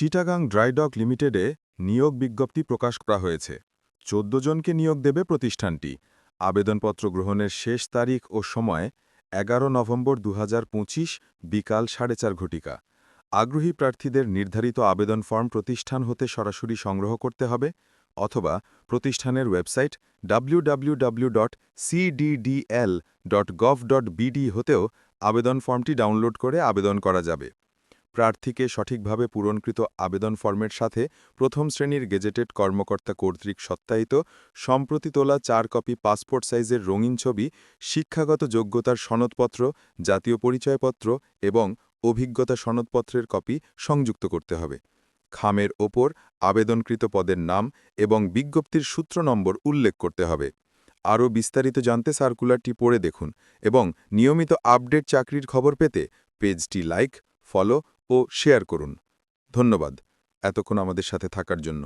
Chittagong dry dock লিমিটেডে নিয়োগ বিজ্ঞপ্তি প্রকাশ করা হয়েছে। চোদ্দ জনকে নিয়োগ দেবে প্রতিষ্ঠানটি। আবেদনপত্র গ্রহণের শেষ তারিখ ও সময় এগারো নভেম্বর দু হাজার পঁচিশ বিকাল সাড়ে চার ঘটিকা। আগ্রহী প্রার্থীদের নির্ধারিত আবেদন ফর্ম প্রতিষ্ঠান হতে সরাসরি সংগ্রহ করতে হবে অথবা প্রতিষ্ঠানের ওয়েবসাইট www.cddl.gov.bd হতেও আবেদন ফর্মটি ডাউনলোড করে আবেদন করা যাবে। প্রার্থীকে সঠিকভাবে পূরণকৃত আবেদন ফর্মের সাথে প্রথম শ্রেণির গেজেটেড কর্মকর্তা কর্তৃক সত্যায়িত, সম্প্রতি তোলা চার কপি পাসপোর্ট সাইজের রঙিন ছবি, শিক্ষাগত যোগ্যতার সনদপত্র, জাতীয় পরিচয়পত্র এবং অভিজ্ঞতা সনদপত্রের কপি সংযুক্ত করতে হবে। খামের ওপর আবেদনকৃত পদের নাম এবং বিজ্ঞপ্তির সূত্র নম্বর উল্লেখ করতে হবে। আরও বিস্তারিত জানতে সার্কুলারটি পড়ে দেখুন এবং নিয়মিত আপডেট চাকরির খবর পেতে পেজটি লাইক, ফলো ও শেয়ার করুন। ধন্যবাদ এতক্ষণ আমাদের সাথে থাকার জন্য।